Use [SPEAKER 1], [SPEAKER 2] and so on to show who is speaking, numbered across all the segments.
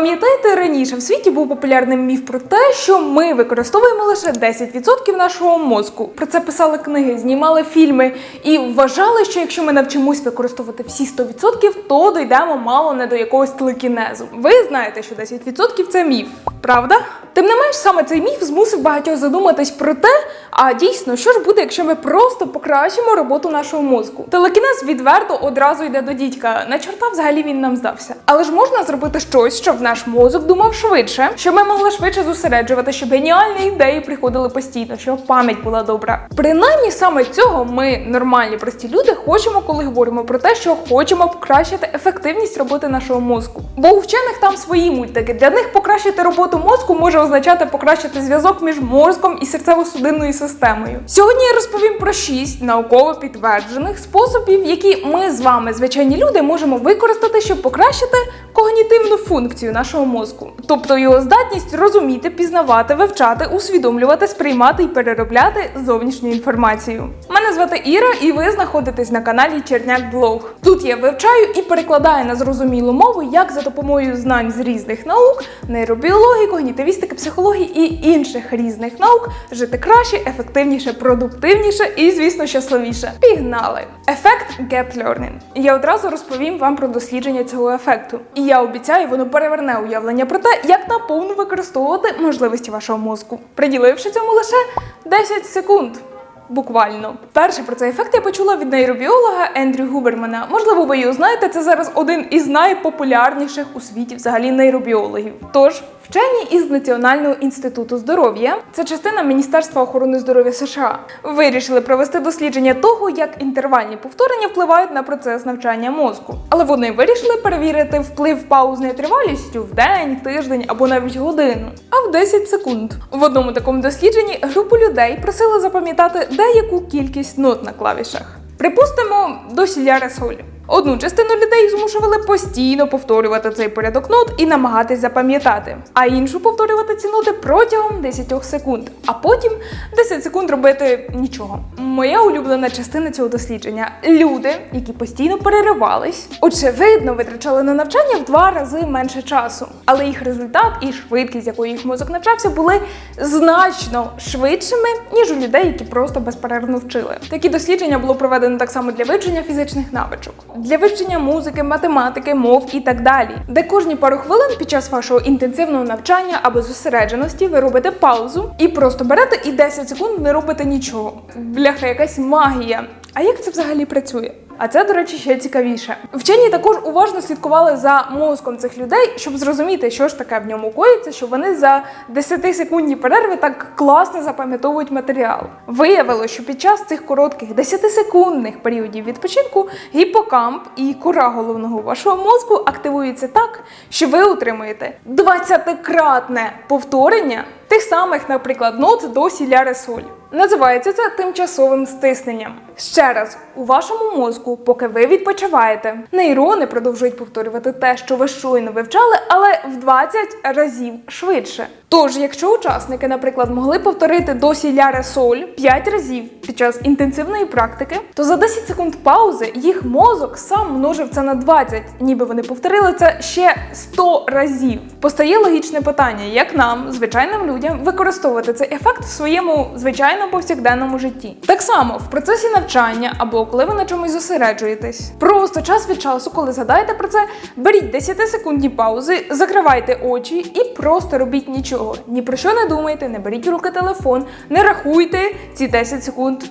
[SPEAKER 1] Пам'ятаєте, раніше в світі був популярним міф про те, що ми використовуємо лише 10% нашого мозку. Про це писали книги, знімали фільми і вважали, що якщо ми навчимось використовувати всі 100%, то дійдемо мало не до якогось телекінезу. Ви знаєте, що 10% це міф, правда? Тим не менш, саме цей міф змусив багатьох задуматись про те, а дійсно, що ж буде, якщо ми просто покращимо роботу нашого мозку. Телекінез відверто одразу йде до дідька. На чорта взагалі він нам здався. Але ж можна зробити щось, щоб наш мозок думав швидше, щоб ми могли швидше зосереджувати, щоб геніальні ідеї приходили постійно, щоб пам'ять була добра. Принаймні саме цього ми, нормальні прості люди, хочемо, коли говоримо про те, що хочемо покращити ефективність роботи нашого мозку. Бо у вчених там свої мультики. Для них покращити роботу мозку може означати покращити зв'язок між мозком і серцево-судинною системою. Сьогодні я розповім про шість науково підтверджених способів, які ми з вами, звичайні люди, можемо використати, щоб покращити когнітивну функцію нашого мозку, тобто його здатність розуміти, пізнавати, вивчати, усвідомлювати, сприймати і переробляти зовнішню інформацію. Мене звати Іра, і ви знаходитесь на каналі Черняк Блог. Тут я вивчаю і перекладаю на зрозумілу мову, як за допомогою знань з різних наук, нейробіології, когнітивістики, психології і інших різних наук жити краще, ефективніше, продуктивніше і, звісно, щасливіше. Пігнали! Ефект Gap Learning. Я одразу розповім вам про дослідження цього ефекту. І я обіцяю, воно переверне уявлення про те, як наповну використовувати можливості вашого мозку, приділивши цьому лише 10 секунд. Буквально перше про цей ефект я почула від нейробіолога Ендрю Губермана. Можливо, ви його знаєте. Це зараз один із найпопулярніших у світі взагалі нейробіологів. Тож вчені із Національного інституту здоров'я, це частина Міністерства охорони здоров'я США, вирішили провести дослідження того, як інтервальні повторення впливають на процес навчання мозку. Але вони вирішили перевірити вплив паузною тривалістю в день, тиждень або навіть годину, а в 10 секунд. В одному такому дослідженні групу людей просили запам'ятати деяку кількість нот на клавішах. Припустимо, до сіля солі. Одну частину людей змушували постійно повторювати цей порядок нот і намагатись запам'ятати, а іншу повторювати ці ноти протягом 10 секунд, а потім 10 секунд робити нічого. Моя улюблена частина цього дослідження люди, які постійно переривались, очевидно, витрачали на навчання в два рази менше часу, але їх результат і швидкість, з якою їх мозок навчався, були значно швидшими, ніж у людей, які просто безперервно вчили. Такі дослідження було проведено так само для вивчення фізичних навичок для вивчення музики, математики, мов і так далі, де кожні пару хвилин під час вашого інтенсивного навчання або зосередженості ви робите паузу і просто берете і 10 секунд не робите нічого. Бляха, якась магія. А як це взагалі працює? А це, до речі, ще цікавіше. Вчені також уважно слідкували за мозком цих людей, щоб зрозуміти, що ж таке в ньому коїться, що вони за 10-секундні перерви так класно запам'ятовують матеріал. Виявилося, що під час цих коротких 10-секундних періодів відпочинку гіпокамп і кора головного вашого мозку активуються так, що ви отримуєте 20-кратне повторення тих самих, наприклад, нот до сіля соль. Називається це тимчасовим стисненням. Ще раз, у вашому мозку, поки ви відпочиваєте, нейрони продовжують повторювати те, що ви щойно вивчали, але в 20 разів швидше. Тож, якщо учасники, наприклад, могли повторити до сіля соль 5 разів під час інтенсивної практики, то за 10 секунд паузи їх мозок сам множив це на 20, ніби вони повторили це ще 100 разів. Постає логічне питання, як нам, звичайним людям, використовувати цей ефект в своєму звичайному повсякденному житті. Так само в процесі навчання або коли ви на чомусь зосереджуєтесь. Просто час від часу, коли згадаєте про це, беріть 10-секундні паузи, закривайте очі і просто робіть нічого. Ні про що не думайте, не беріть руки телефон, не рахуйте ці 10 секунд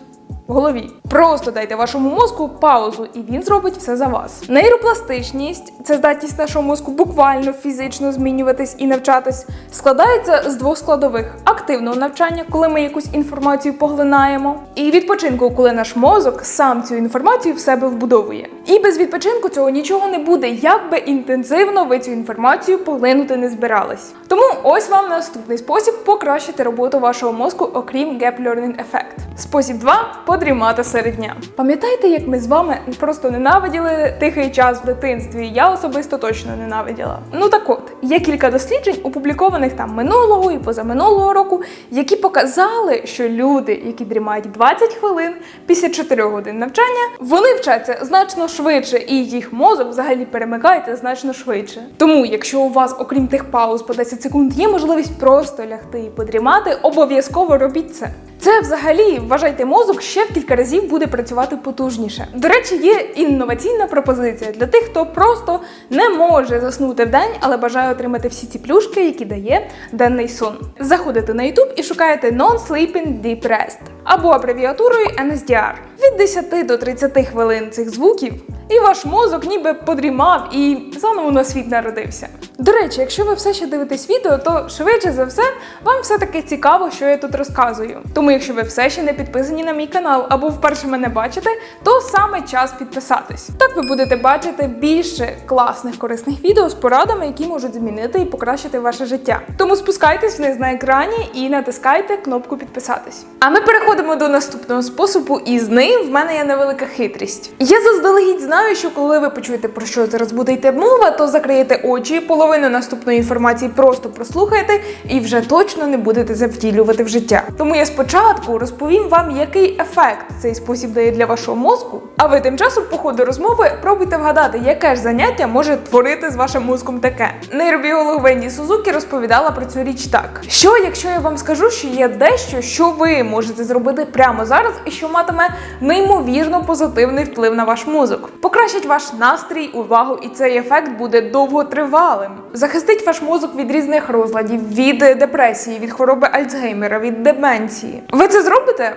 [SPEAKER 1] в голові. Просто дайте вашому мозку паузу, і він зробить все за вас. Нейропластичність це здатність нашого мозку буквально фізично змінюватись і навчатись, складається з двох складових: активного навчання, коли ми якусь інформацію поглинаємо, і відпочинку, коли наш мозок сам цю інформацію в себе вбудовує. І без відпочинку цього нічого не буде, як би інтенсивно ви цю інформацію поглинути не збирались. Тому ось вам наступний спосіб покращити роботу вашого мозку, окрім Gap Learning Effect. Спосіб 2. Подрімати серед дня. Пам'ятаєте, як ми з вами просто ненавиділи тихий час в дитинстві? Я особисто точно ненавиділа. Ну так от, є кілька досліджень, опублікованих там минулого і позаминулого року, які показали, що люди, які дрімають 20 хвилин після 4 годин навчання, вони вчаться значно швидше, і їх мозок взагалі перемикається значно швидше. Тому, якщо у вас, окрім тих пауз по 10 секунд, є можливість просто лягти і подрімати, обов'язково робіть це. Це взагалі вважайте мозок ще в кілька разів буде працювати потужніше. До речі, є інноваційна пропозиція для тих, хто просто не може заснути в день, але бажає отримати всі ці плюшки, які дає денний сон. Заходите на YouTube і шукаєте Non-Sleeping Deep Rest або абревіатурою NSDR. Від 10 до 30 хвилин цих звуків, і ваш мозок ніби подрімав і заново на світ народився. До речі, якщо ви все ще дивитесь відео, то швидше за все вам все таки цікаво, що я тут розказую. Тому, якщо ви все ще не підписані на мій канал або вперше мене бачите, то саме час підписатись. Так ви будете бачити більше класних корисних відео з порадами, які можуть змінити і покращити ваше життя. Тому спускайтесь вниз на екрані і натискайте кнопку підписатись. А ми переходимо до наступного способу, і з ним в мене є невелика хитрість. Я заздалегідь знаю, що коли ви почуєте про що зараз буде йти мова, то закриєте очі, половину наступної інформації просто прослухаєте і вже точно не будете це втілювати в життя. Тому я спочатку розповім вам, який ефект цей спосіб дає для вашого мозку. А ви тим часом, по ходу розмови, пробуйте вгадати, яке ж заняття може творити з вашим мозком таке. Нейробіолог Венді Сузукі розповідала про цю річ так: що якщо я вам скажу, що є дещо, що ви можете зробити прямо зараз, і що матиме неймовірно позитивний вплив на ваш мозок, покращить ваш настрій, увагу, і цей ефект буде довготривалим. Захистить ваш мозок від різних розладів, від депресії, від хвороби Альцгеймера, від деменції. Ви це зробите?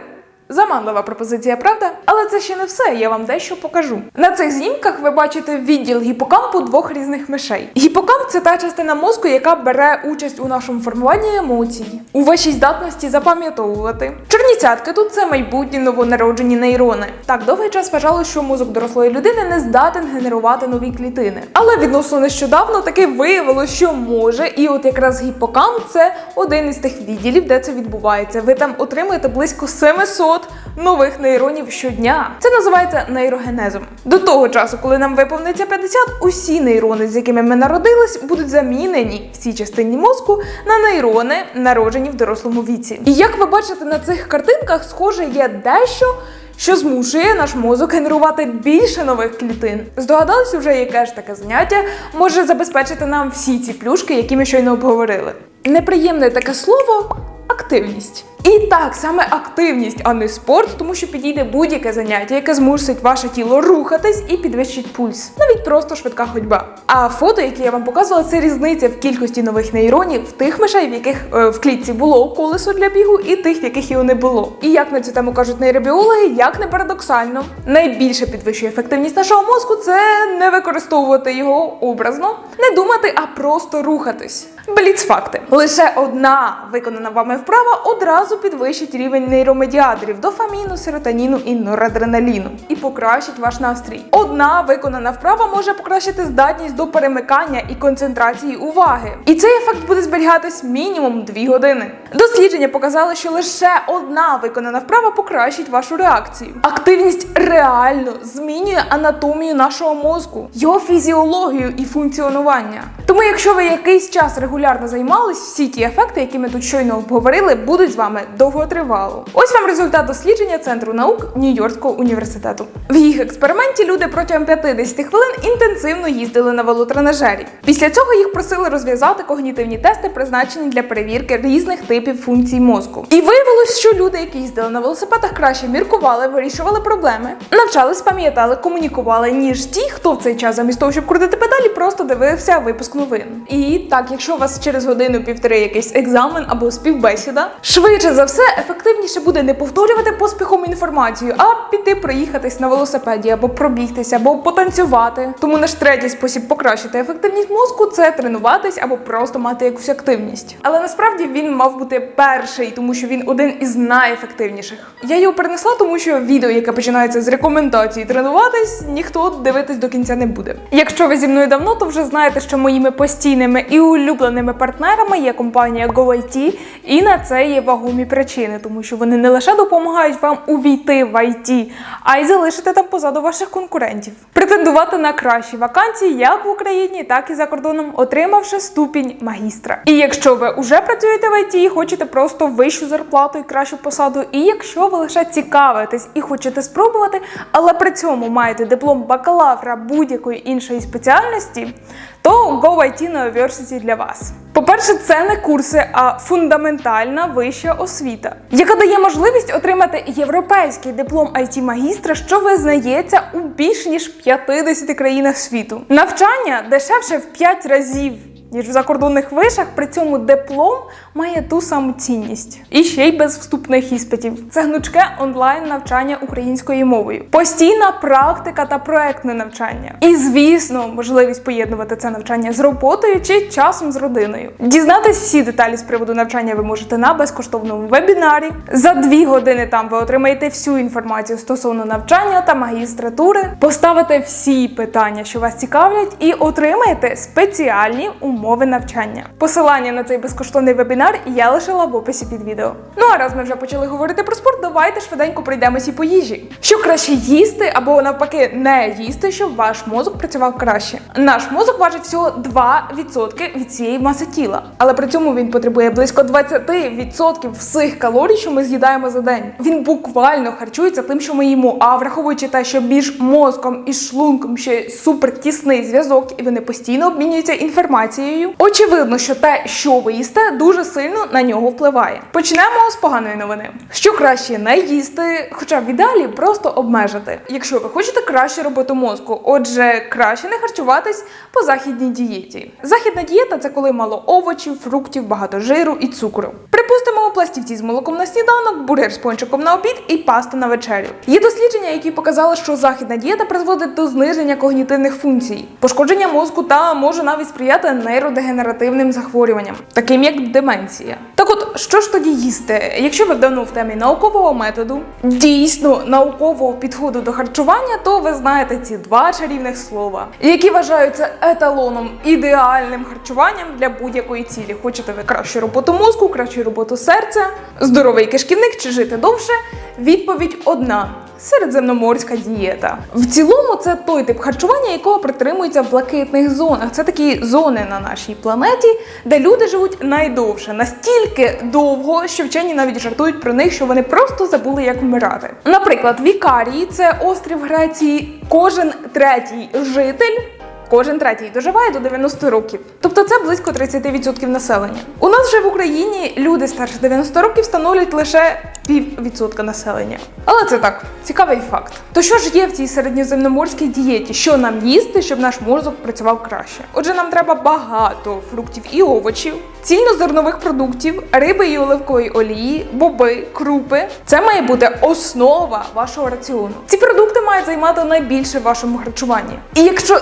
[SPEAKER 1] Заманлива пропозиція, правда? Але це ще не все. Я вам дещо покажу. На цих знімках ви бачите відділ гіпокампу двох різних мишей. Гіпокамп це та частина мозку, яка бере участь у нашому формуванні емоцій, у вашій здатності запам'ятовувати. Чорні цятки тут це майбутні новонароджені нейрони. Так довгий час вважали, що мозок дорослої людини не здатен генерувати нові клітини. Але відносно нещодавно таки виявилося, що може, і от якраз гіпокамп це один із тих відділів, де це відбувається. Ви там отримуєте близько 700 нових нейронів щодня. Це називається нейрогенезом. До того часу, коли нам виповниться 50, усі нейрони, з якими ми народились, будуть замінені в цій частині мозку на нейрони, народжені в дорослому віці. І як ви бачите на цих картинках, схоже, є дещо. Що змушує наш мозок генерувати більше нових клітин. Здогадались уже, яке ж таке заняття може забезпечити нам всі ці плюшки, які ми щойно обговорили. Неприємне таке слово активність. І так, саме активність, а не спорт, тому що підійде будь-яке заняття, яке змусить ваше тіло рухатись і підвищить пульс. Навіть просто швидка ходьба. А фото, яке я вам показувала, це різниця в кількості нових нейронів в тих мишей, в яких е, в клітці було колесо для бігу, і тих, в яких його не було. І як на цю тему кажуть нейробіологи, як не парадоксально, найбільше підвищує ефективність нашого мозку це не використовувати його образно, не думати, а просто рухатись. Бліцфакти. Лише одна виконана вами вправа одразу підвищить рівень нейромедіаторів дофаміну, серотоніну і норадреналіну і покращить ваш настрій. Одна виконана вправа може покращити здатність до перемикання і концентрації уваги. І цей ефект буде зберігатись мінімум 2 години. Дослідження показали, що лише одна виконана вправа покращить вашу реакцію. Активність реально змінює анатомію нашого мозку, його фізіологію і функціонування. Тому, якщо ви якийсь час регулярно займались, всі ті ефекти, які ми тут щойно обговорили, будуть з вами довготривало. Ось вам результат дослідження Центру наук Нью-Йоркського університету. В їх експерименті люди протягом 50 хвилин інтенсивно їздили на велотренажері. Після цього їх просили розв'язати когнітивні тести, призначені для перевірки різних типів функцій мозку. І виявилось, що люди, які їздили на велосипедах, краще міркували, вирішували проблеми, навчались, пам'ятали, комунікували, ніж ті, хто в цей час замість того, щоб крутити педалі, просто дивився випуск новин. І так, якщо у вас через годину-півтори якийсь екзамен або співбесіда, швидше за все ефективніше буде не повторювати поспіхом інформацію, а піти проїхатись на велосипеді або пробігтися, або потанцювати. Тому наш третій спосіб покращити ефективність мозку це тренуватись або просто мати якусь активність. Але насправді він мав бути перший, тому що він один із найефективніших. Я його перенесла, тому що відео, яке починається з рекомендації тренуватись, ніхто дивитись до кінця не буде. Якщо ви зі мною давно, то вже знаєте, що моїми постійними і улюбленими партнерами є компанія GoIT, і на це є вагомі вагомі причини, тому що вони не лише допомагають вам увійти в IT, а й залишити там позаду ваших конкурентів. Претендувати на кращі вакансії як в Україні, так і за кордоном, отримавши ступінь магістра. І якщо ви вже працюєте в IT і хочете просто вищу зарплату і кращу посаду, і якщо ви лише цікавитесь і хочете спробувати, але при цьому маєте диплом бакалавра будь-якої іншої спеціальності, то Go IT University для вас. По-перше, це не курси, а фундаментальна вища освіта, яка дає можливість отримати європейський диплом it магістра, що визнається у більш ніж 50 країнах світу. Навчання дешевше в 5 разів. Ніж в закордонних вишах, при цьому диплом має ту саму цінність. І ще й без вступних іспитів. Це гнучке онлайн навчання українською мовою, постійна практика та проектне навчання. І, звісно, можливість поєднувати це навчання з роботою чи часом з родиною. Дізнатись всі деталі з приводу навчання ви можете на безкоштовному вебінарі. За дві години там ви отримаєте всю інформацію стосовно навчання та магістратури, поставите всі питання, що вас цікавлять, і отримаєте спеціальні умови навчання. Посилання на цей безкоштовний вебінар я лишила в описі під відео. Ну а раз ми вже почали говорити про спорт, давайте швиденько пройдемось і по їжі. Що краще їсти або навпаки не їсти, щоб ваш мозок працював краще. Наш мозок важить всього 2% від цієї маси тіла, але при цьому він потребує близько 20% всіх калорій, що ми з'їдаємо за день. Він буквально харчується тим, що ми їмо. А враховуючи те, що між мозком і шлунком ще супер тісний зв'язок, і вони постійно обмінюються інформацією. Очевидно, що те, що ви їсте, дуже сильно на нього впливає. Почнемо з поганої новини. Що краще не їсти, хоча в ідеалі просто обмежити, якщо ви хочете краще роботу мозку. Отже, краще не харчуватись по західній дієті. Західна дієта це коли мало овочів, фруктів, багато жиру і цукру. Припустимо, пластівці з молоком на сніданок, бургер з пончиком на обід і паста на вечерю. Є дослідження, які показали, що західна дієта призводить до зниження когнітивних функцій, пошкодження мозку та може навіть сприяти нейродегенеративним захворюванням, таким як деменція. Так от, що ж тоді їсти? Якщо ви давно в темі наукового методу, дійсно наукового підходу до харчування, то ви знаєте ці два чарівних слова, які вважаються еталоном ідеальним харчуванням для будь-якої цілі. Хочете ви кращу роботу мозку, кращу роботу серця, здоровий кишківник чи жити довше? Відповідь одна. Середземноморська дієта. В цілому це той тип харчування, якого притримуються в блакитних зонах. Це такі зони на нашій планеті, де люди живуть найдовше, настільки довго, що вчені навіть жартують про них, що вони просто забули, як вмирати. Наприклад, в Ікарії, це острів Греції, кожен третій житель. Кожен третій доживає до 90 років, тобто це близько 30% населення. У нас же в Україні люди старше 90 років становлять лише піввідсотка населення. Але це так, цікавий факт. То що ж є в цій середньоземноморській дієті? Що нам їсти, щоб наш мозок працював краще? Отже, нам треба багато фруктів і овочів, цільнозернових продуктів, риби і оливкової олії, боби, крупи. Це має бути основа вашого раціону. Ці продукти мають займати найбільше в вашому харчуванні. І якщо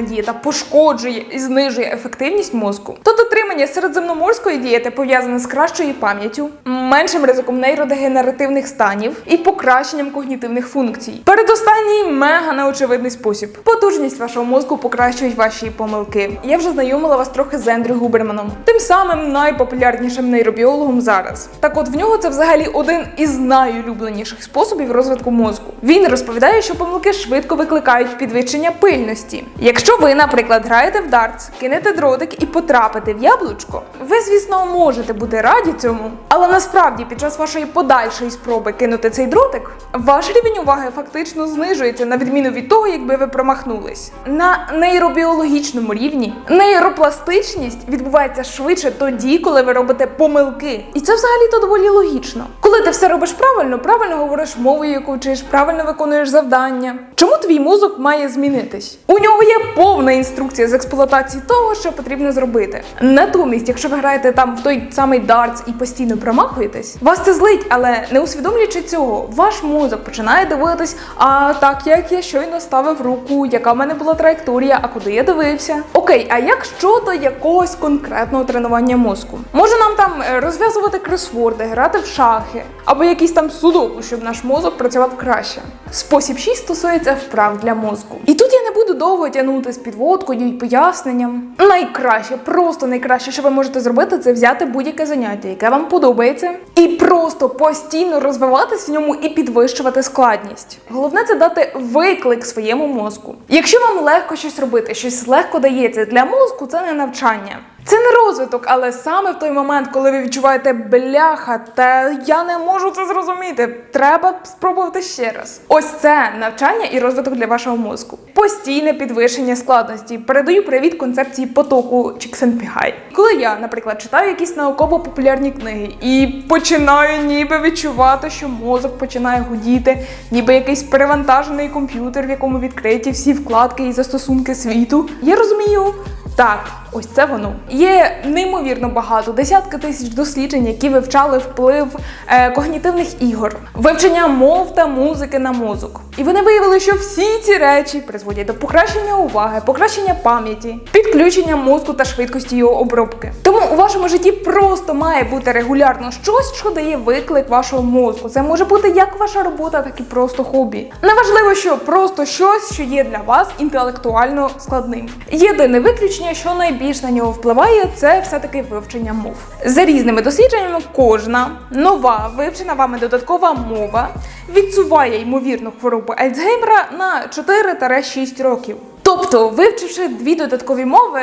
[SPEAKER 1] західна дієта пошкоджує і знижує ефективність мозку, то дотримання середземноморської дієти пов'язане з кращою пам'яттю, меншим ризиком нейродегенеративних станів і покращенням когнітивних функцій. Передостанній мега неочевидний спосіб. Потужність вашого мозку покращують ваші помилки. Я вже знайомила вас трохи з Ендрю Губерманом, тим самим найпопулярнішим нейробіологом зараз. Так от в нього це взагалі один із найулюбленіших способів розвитку мозку. Він розповідає, що помилки швидко викликають підвищення пильності. Якщо ви, наприклад, граєте в дартс, кинете дротик і потрапите в яблучко, ви, звісно, можете бути раді цьому, але насправді під час вашої подальшої спроби кинути цей дротик, ваш рівень уваги фактично знижується на відміну від того, якби ви промахнулись. На нейробіологічному рівні нейропластичність відбувається швидше тоді, коли ви робите помилки. І це взагалі-то доволі логічно. Коли ти все робиш правильно, правильно говориш мовою, яку вчиш, правильно виконуєш завдання. Чому твій мозок має змінитись? У нього є повна інструкція з експлуатації того, що потрібно зробити. Натомість, якщо ви граєте там в той самий дартс і постійно промахуєтесь, вас це злить, але не усвідомлюючи цього, ваш мозок починає дивитись, а так як я щойно ставив руку, яка в мене була траєкторія, а куди я дивився. Окей, а як щодо якогось конкретного тренування мозку? Може нам там е, розв'язувати кросворди, грати в шахи або якийсь там судоку, щоб наш мозок працював краще. Спосіб 6 стосується вправ для мозку. І тут я не буду довго тягнути з підводкою і поясненням. Найкраще, просто найкраще, що ви можете зробити, це взяти будь-яке заняття, яке вам подобається, і просто постійно розвиватись в ньому і підвищувати складність. Головне це дати виклик своєму мозку. Якщо вам легко щось робити, щось легко дається для мозку, це не навчання. Це не розвиток, але саме в той момент, коли ви відчуваєте бляха, та я не можу це зрозуміти. Треба спробувати ще раз. Ось це навчання і розвиток для вашого мозку. Постійне підвищення складності. Передаю привіт концепції потоку Чіксенпігай. Коли я, наприклад, читаю якісь науково-популярні книги і починаю ніби відчувати, що мозок починає гудіти, ніби якийсь перевантажений комп'ютер, в якому відкриті всі вкладки і застосунки світу. Я розумію. Так, ось це воно. Є неймовірно багато, десятки тисяч досліджень, які вивчали вплив е, когнітивних ігор, вивчення мов та музики на мозок. І вони виявили, що всі ці речі призводять до покращення уваги, покращення пам'яті, підключення мозку та швидкості його обробки. Тому у вашому житті просто має бути регулярно щось, що дає виклик вашого мозку. Це може бути як ваша робота, так і просто хобі. Неважливо, що просто щось, що є для вас інтелектуально складним. Єдине виключення, що найбільш на нього впливає, це все-таки вивчення мов. За різними дослідженнями, кожна нова вивчена вами додаткова мова відсуває ймовірну хворобу Альцгеймера на 4-6 років. Тобто, вивчивши дві додаткові мови.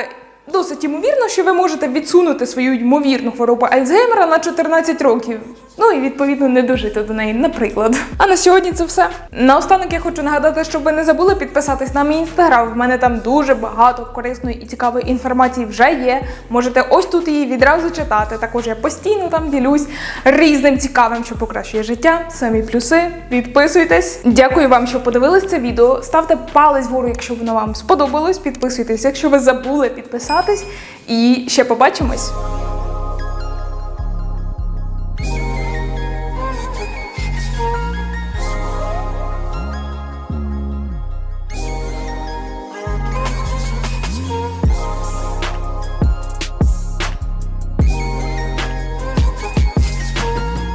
[SPEAKER 1] Досить ймовірно, що ви можете відсунути свою ймовірну хворобу Альцгеймера на 14 років. Ну і відповідно не дожити до неї, наприклад. А на сьогодні це все. Наостанок я хочу нагадати, щоб ви не забули підписатись на мій інстаграм. В мене там дуже багато корисної і цікавої інформації вже є. Можете ось тут її відразу читати. Також я постійно там ділюсь різним цікавим, що покращує життя. Самі плюси. Підписуйтесь. Дякую вам, що подивились це відео. Ставте палець вгору, якщо воно вам сподобалось. Підписуйтесь, якщо ви забули підписатись. І ще побачимось.